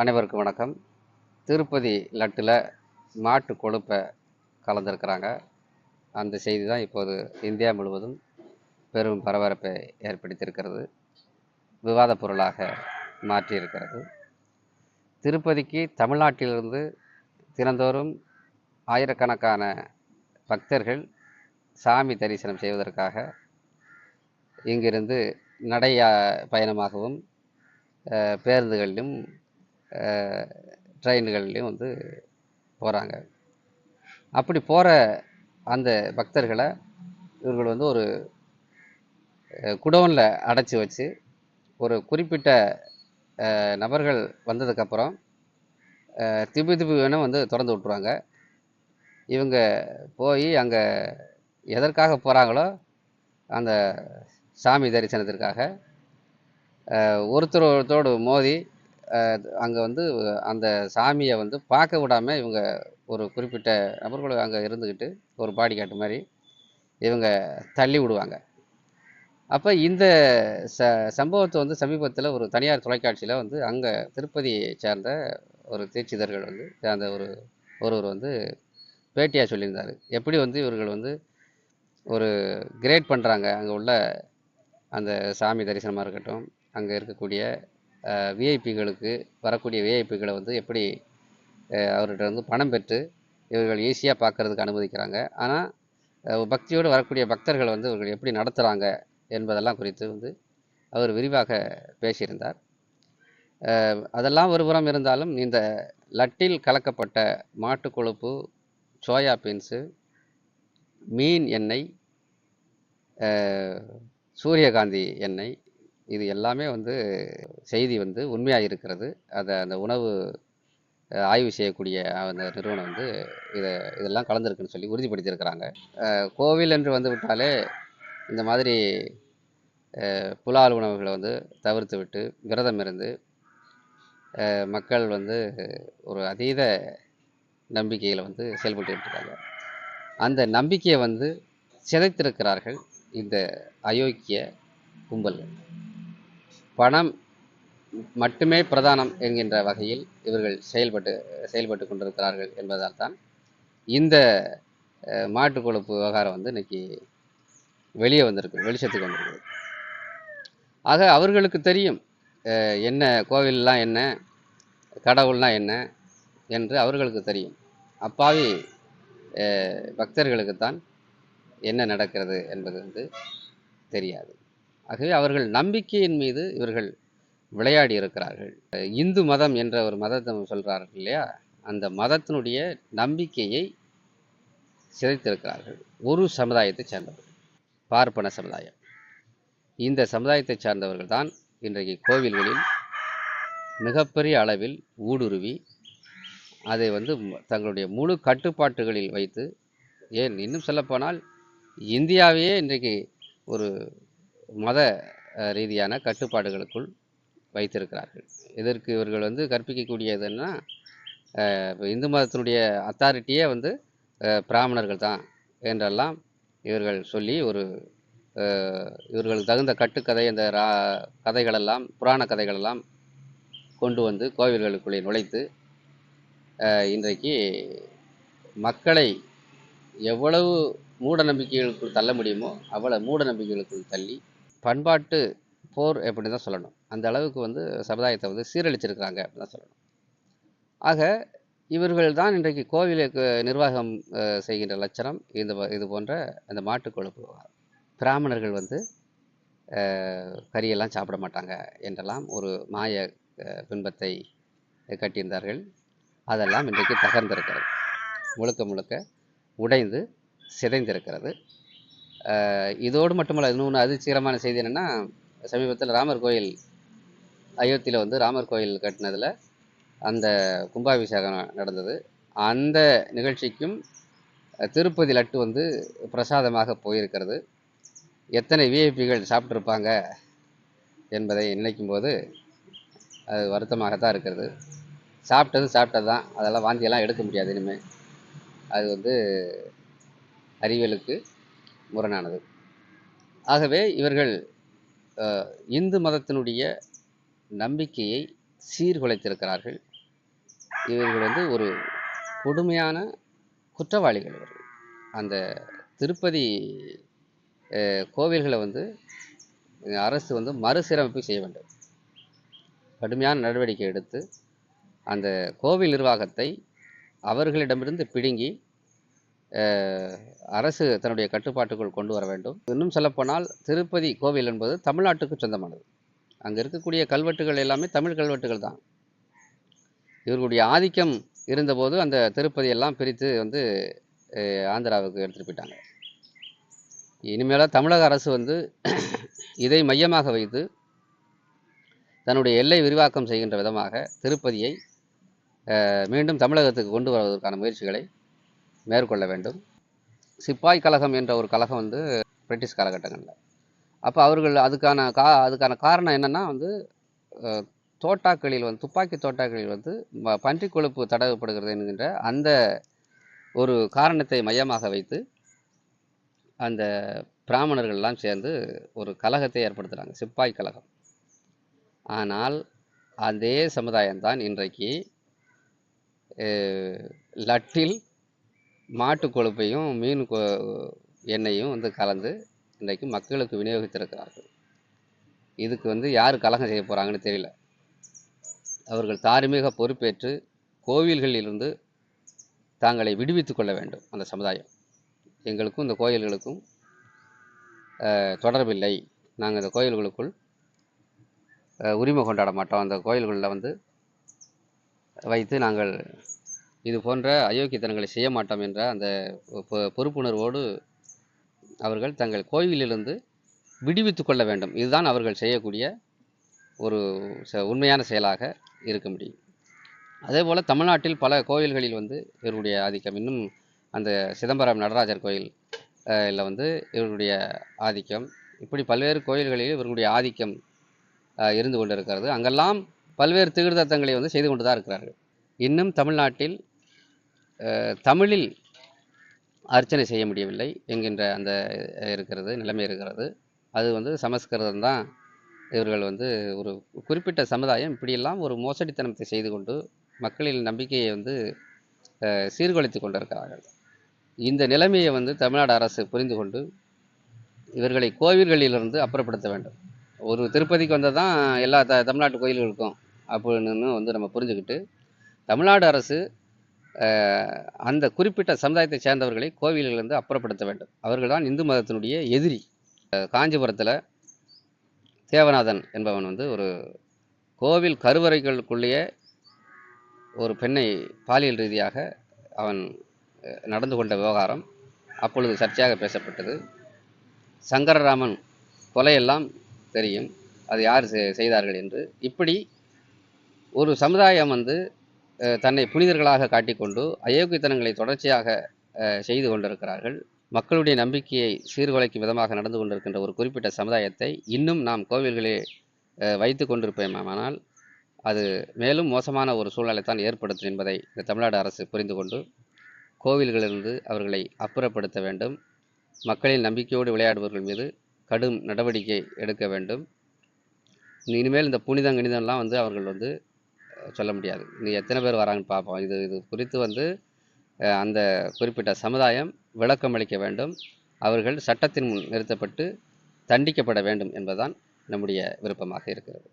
அனைவருக்கும் வணக்கம். திருப்பதி லட்டில் மாட்டு கொழுப்பை கலந்துருக்கிறாங்க. அந்த செய்தி தான் இப்போது இந்தியா முழுவதும் பெரும் பரபரப்பை ஏற்படுத்தியிருக்கிறது. விவாத பொருளாக மாற்றியிருக்கிறது. திருப்பதிக்கு தமிழ்நாட்டிலிருந்து தினந்தோறும் ஆயிரக்கணக்கான பக்தர்கள் சாமி தரிசனம் செய்வதற்காக இங்கிருந்து நடை பயணமாகவும் பேருந்துகளிலும் ட்ரெயின்கள்லேயும் வந்து போகிறாங்க அப்படி போகிற அந்த பக்தர்களை இவர்கள் வந்து ஒரு குடோனில் அடைச்சி வச்சு ஒரு குறிப்பிட்ட நபர்கள் வந்ததுக்கப்புறம் திபி திபி வேணும் வந்து திறந்து விட்ருவாங்க இவங்க போய் அங்கே எதற்காக போகிறாங்களோ அந்த சாமி தரிசனத்திற்காக ஒருத்தர் ஒருத்தரோடு மோதி அங்கே வந்து அந்த சாமியை வந்து பார்க்க விடாமல் இவங்க ஒரு குறிப்பிட்ட நபர்கள் அங்கே இருந்துக்கிட்டு ஒரு பாடி காட்டு மாதிரி இவங்க தள்ளி விடுவாங்க. அப்போ இந்த ச சம்பவத்தை வந்து சமீபத்தில் ஒரு தனியார் தொலைக்காட்சியில் வந்து அங்கே திருப்பதியை சேர்ந்த ஒரு தீட்சிதர்கள் வந்து அந்த ஒரு ஒருவர் வந்து பேட்டியாக சொல்லியிருந்தார். எப்படி வந்து இவர்கள் வந்து ஒரு கிரேட் பண்ணுறாங்க அங்கே உள்ள அந்த சாமி தரிசனமாக இருக்கட்டும் அங்கே இருக்கக்கூடிய விஐபிகளுக்கு வரக்கூடிய விஐபிகளை வந்து எப்படி அவர்கிட்ட வந்து பணம் பெற்று இவர்கள் ஈஸியாக பார்க்கறதுக்கு அனுமதிக்கிறாங்க. ஆனால் பக்தியோடு வரக்கூடிய பக்தர்களை வந்து இவர்கள் எப்படி நடத்துகிறாங்க என்பதெல்லாம் குறித்து வந்து அவர் விரிவாக பேசியிருந்தார். அதெல்லாம் ஒருபுறம் இருந்தாலும் இந்த லட்டில் கலக்கப்பட்ட மாட்டு கொழுப்பு சோயா பீன்ஸு மீன் எண்ணெய் சூரியகாந்தி எண்ணெய் இது எல்லாமே வந்து செய்தி வந்து உண்மையாக இருக்கிறது. அதை அந்த உணவு ஆய்வு செய்யக்கூடிய அந்த நிறுவனம் வந்து இதை இதெல்லாம் கலந்துருக்குன்னு சொல்லி உறுதிப்படுத்தியிருக்கிறாங்க. கோவில் என்று வந்து விட்டாலே இந்த மாதிரி புலால் உணவுகளை வந்து தவிர்த்து விட்டு விரதம் இருந்து மக்கள் வந்து ஒரு அதீத நம்பிக்கையில் வந்து செயல்பட்டு இருக்காங்க. அந்த நம்பிக்கையை வந்து சிதைத்திருக்கிறார்கள் இந்த அயோக்கிய கும்பல் பணம் மட்டுமே பிரதானம் என்கின்ற வகையில் இவர்கள் செயல்பட்டு செயல்பட்டு கொண்டிருக்கிறார்கள் என்பதால் தான் இந்த மாட்டு கொழுப்பு விவகாரம் வந்து இன்னைக்கு வெளியே வந்திருக்கு வெளிச்சத்துக்கு வந்திருக்கு ஆக அவர்களுக்கு தெரியும் என்ன கோவில்லாம் என்ன கடவுள்னா என்ன என்று அவர்களுக்கு தெரியும். அப்பாவி பக்தர்களுக்கு பக்தர்களுக்குத்தான் என்ன நடக்கிறது என்பது வந்து தெரியாது. ஆகவே அவர்கள் நம்பிக்கையின் மீது இவர்கள் விளையாடி இருக்கிறார்கள். இந்து மதம் என்ற ஒரு மதத்தை சொல்கிறார்கள் இல்லையா? அந்த மதத்தினுடைய நம்பிக்கையை சிதைத்திருக்கிறார்கள். ஒரு சமுதாயத்தை சேர்ந்தவர்கள். பார்ப்பன சமுதாயம். இந்த சமுதாயத்தை சார்ந்தவர்கள் தான் இன்றைக்கு கோவில்களில் மிகப்பெரிய அளவில் ஊடுருவி அதை வந்து தங்களுடைய முழு கட்டுப்பாட்டுகளில் வைத்து ஏன் இன்னும் சொல்லப்போனால் இந்தியாவையே இன்றைக்கு ஒரு மத ரீதியான கட்டுப்பாடுகளுக்குள் வைத்திருக்கிறார்கள். இதற்கு இவர்கள் வந்து கற்பிக்கக்கூடியதுன்னா அஹ், இந்து மதத்தினுடைய அத்தாரிட்டியே வந்து பிராமணர்கள் தான் என்றெல்லாம் இவர்கள் சொல்லி ஒரு இவர்களுக்கு தகுந்த கட்டுக்கதை அந்த ரா கதைகளெல்லாம் புராண கதைகளெல்லாம் கொண்டு வந்து கோவில்களுக்குள்ளே நுழைத்து இன்றைக்கு மக்களை எவ்வளவு மூட நம்பிக்கைகளுக்குள் தள்ள முடியுமோ அவ்வளோ மூட நம்பிக்கைகளுக்குள் தள்ளி பண்பாட்டு போர் எப்படி தான் சொல்லணும். அந்த அளவுக்கு வந்து சமுதாயத்தை வந்து சீரழிச்சிருக்கிறாங்க அப்படின்னு தான் சொல்லணும். ஆக இவர்கள் தான் இன்றைக்கு கோவிலுக்கு நிர்வாகம் செய்கின்ற லட்சணம். இந்த இது போன்ற அந்த மாட்டுக் கொழுப்பு. பிராமணர்கள் வந்து கறியெல்லாம் சாப்பிட மாட்டாங்க என்றெல்லாம் ஒரு மாய பின்பத்தை கட்டியிருந்தார்கள். அதெல்லாம் இன்றைக்கு தகர்ந்திருக்கிறது. முழுக்க முழுக்க உடைந்து சிதைந்திருக்கிறது. இதோடு மட்டுமல்ல இன்னொன்று அதிர்ச்சிகரமான செய்தி என்னென்னா சமீபத்தில் ராமர் கோயில் அயோத்தியில் வந்து ராமர் கோயில் கட்டினதில் அந்த கும்பாபிஷேகம் நடந்தது. அந்த நிகழ்ச்சிக்கும் திருப்பதி லட்டு வந்து பிரசாதமாக போயிருக்கிறது. எத்தனை விஐபிகள் சாப்பிட்ருப்பாங்க என்பதை நினைக்கும் போது அது வருத்தமாகத்தான் இருக்கிறது. சாப்பிட்டது சாப்பிட்டது தான். அதெல்லாம் வாந்தியெல்லாம் எடுக்க முடியாது இனிமேல் அது வந்து அறிவியலுக்கு முரணானது. ஆகவே இவர்கள் இந்து மதத்தினுடைய நம்பிக்கையை சீர்குலைத்திருக்கிறார்கள். இவர்கள் வந்து ஒரு கொடுமையான குற்றவாளிகள் இவர்கள். அந்த திருப்பதி கோவில்களை வந்து அரசு வந்து மறுசீரமைப்பு செய்ய வேண்டும். கடுமையான நடவடிக்கை எடுத்து அந்த கோவில் நிர்வாகத்தை அவர்களிடமிருந்து பிடுங்கி அரசு தன்னுடைய கட்டுப்பாட்டுக்குள் கொண்டு வர வேண்டும். இன்னும் சொல்லப்போனால் திருப்பதி கோவில் என்பது தமிழ்நாட்டுக்கு சொந்தமானது. அங்கே இருக்கக்கூடிய கல்வெட்டுகள் எல்லாமே தமிழ் கல்வெட்டுகள் தான். இவர்களுடைய ஆதிக்கம் இருந்தபோது அந்த திருப்பதி எல்லாம் பிரித்து வந்து ஆந்திராவுக்கு எடுத்துகிட்டு போயிட்டாங்க. இனிமேலாக தமிழக அரசு வந்து இதை மையமாக வைத்து தன்னுடைய எல்லை விரிவாக்கம் செய்கின்ற விதமாக திருப்பதியை மீண்டும் தமிழகத்துக்கு கொண்டு வருவதற்கான முயற்சிகளை மேற்கொள்ள வேண்டும். சிப்பாய் கழகம் என்ற ஒரு கழகம் வந்து பிரிட்டிஷ் காலகட்டங்களில். அப்போ அவர்கள் அதுக்கான கா அதுக்கான காரணம் என்னென்னா வந்து தோட்டாக்களில் வந்து துப்பாக்கி தோட்டாக்களில் வந்து பன்றி கொழுப்பு தடவப்படுகிறது என்கின்ற அந்த ஒரு காரணத்தை மையமாக வைத்து அந்த பிராமணர்கள்லாம் சேர்ந்து ஒரு கலகத்தை ஏற்படுத்துகிறாங்க சிப்பாய் கழகம் ஆனால் அதே சமுதாயம்தான் இன்றைக்கு லட்டில் மாட்டு கொழுப்பையும் மீன் கொ எண்ணெயும் வந்து கலந்து இன்றைக்கு மக்களுக்கு விநியோகித்திருக்கிறார்கள். இதுக்கு வந்து யார் கலகம் செய்ய போகிறாங்கன்னு தெரியல. அவர்கள் தார்மீக பொறுப்பேற்று கோவில்களிலிருந்து தாங்களை விடுவித்து கொள்ள வேண்டும் அந்த சமுதாயம். எங்களுக்கும் இந்த கோயில்களுக்கும் தொடர்பில்லை. நாங்கள் இந்த கோயில்களுக்குள் உரிமை கொண்டாட மாட்டோம். அந்த கோயில்களில் வந்து வைத்து நாங்கள் இது போன்ற அயோக்கியத்தனங்களை செய்ய மாட்டோம் என்ற அந்த பொ- பொறுப்புணர்வோடு அவர்கள் தங்கள் கோவிலிலிருந்து விடுவித்து கொள்ள வேண்டும். இதுதான் அவர்கள் செய்யக்கூடிய ஒரு ச- உண்மையான செயலாக இருக்க முடியும். அதே போல் தமிழ்நாட்டில் பல கோயில்களில் வந்து இவருடைய ஆதிக்கம் இன்னும் அந்த சிதம்பரம் நடராஜர் கோயில் அஹ், வந்து இவருடைய ஆதிக்கம். இப்படி பல்வேறு கோயில்களில் இவர்களுடைய ஆதிக்கம் இருந்து கொண்டிருக்கிறது. அங்கெல்லாம் பல்வேறு தீர்த்தங்களை வந்து செய்து கொண்டு தான் இருக்கிறார்கள். இன்னும் தமிழ்நாட்டில் தமிழில் அர்ச்சனை செய்ய முடியவில்லை என்கின்ற அந்த இருக்கிறது நிலைமை இருக்கிறது. அது வந்து சமஸ்கிருதம் தான். இவர்கள் வந்து ஒரு குறிப்பிட்ட சமுதாயம் இப்படியெல்லாம் ஒரு மோசடித்தனத்தை செய்து கொண்டு மக்களின் நம்பிக்கையை வந்து சீர்குலைத்து கொண்டிருக்கிறார்கள். இந்த நிலைமையை வந்து தமிழ்நாடு அரசு புரிந்து கொண்டு இவர்களை கோவில்களிலிருந்து அப்புறப்படுத்த வேண்டும். ஒரு திருப்பதிக்கு வந்தால் தான் எல்லா த தமிழ்நாட்டு கோயில்களுக்கும் அப்படின்னு வந்து நம்ம புரிஞ்சுக்கிட்டு தமிழ்நாடு அரசு அந்த குறிப்பிட்ட சமுதாயத்தை சேர்ந்தவர்களை கோவிலிலிருந்து அப்புறப்படுத்த வேண்டும். அவர்கள் தான் இந்து மதத்தினுடைய எதிரி. காஞ்சிபுரத்தில் தேவநாதன் என்பவன் வந்து ஒரு கோவில் கருவறைகளுக்குள்ளேயே ஒரு பெண்ணை பாலியல் ரீதியாக அவன் நடந்து கொண்ட விவகாரம் அப்பொழுது சர்ச்சையாக பேசப்பட்டது. சங்கரராமன் கொலையெல்லாம் தெரியும். அது யார் செ- செய்தார்கள் என்று. இப்படி ஒரு சமுதாயம் வந்து தன்னை புனிதர்களாக காட்டிக்கொண்டு அயோக்கியத்தனங்களை தொடர்ச்சியாக செய்து கொண்டிருக்கிறார்கள். மக்களுடைய நம்பிக்கையை சீர்குலைக்கும் விதமாக நடந்து கொண்டிருக்கின்ற ஒரு குறிப்பிட்ட சமுதாயத்தை இன்னும் நாம் கோவில்களே வைத்து கொண்டிருப்போமானால் அது மேலும் மோசமான ஒரு சூழ்நிலை தான் ஏற்படுத்தும் என்பதை இந்த தமிழ்நாடு அரசு புரிந்து கொண்டு கோவில்களிலிருந்து அவர்களை அப்புறப்படுத்த வேண்டும். மக்களின் நம்பிக்கையோடு விளையாடுபவர்கள் மீது கடும் நடவடிக்கை எடுக்க வேண்டும். இனிமேல் இந்த புனிதம் கணிதம்லாம் வந்து அவர்கள் வந்து சொல்ல முடியாது. இது எத்தனை பேர் வராங்கன்னு பார்ப்போம். இது இது குறித்து வந்து அஹ், அந்த குறிப்பிட்ட சமுதாயம் விளக்கம் அளிக்க வேண்டும். அவர்கள் சட்டத்தின் முன் நிறுத்தப்பட்டு தண்டிக்கப்பட வேண்டும் என்பதுதான் நம்முடைய விருப்பமாக இருக்கிறது.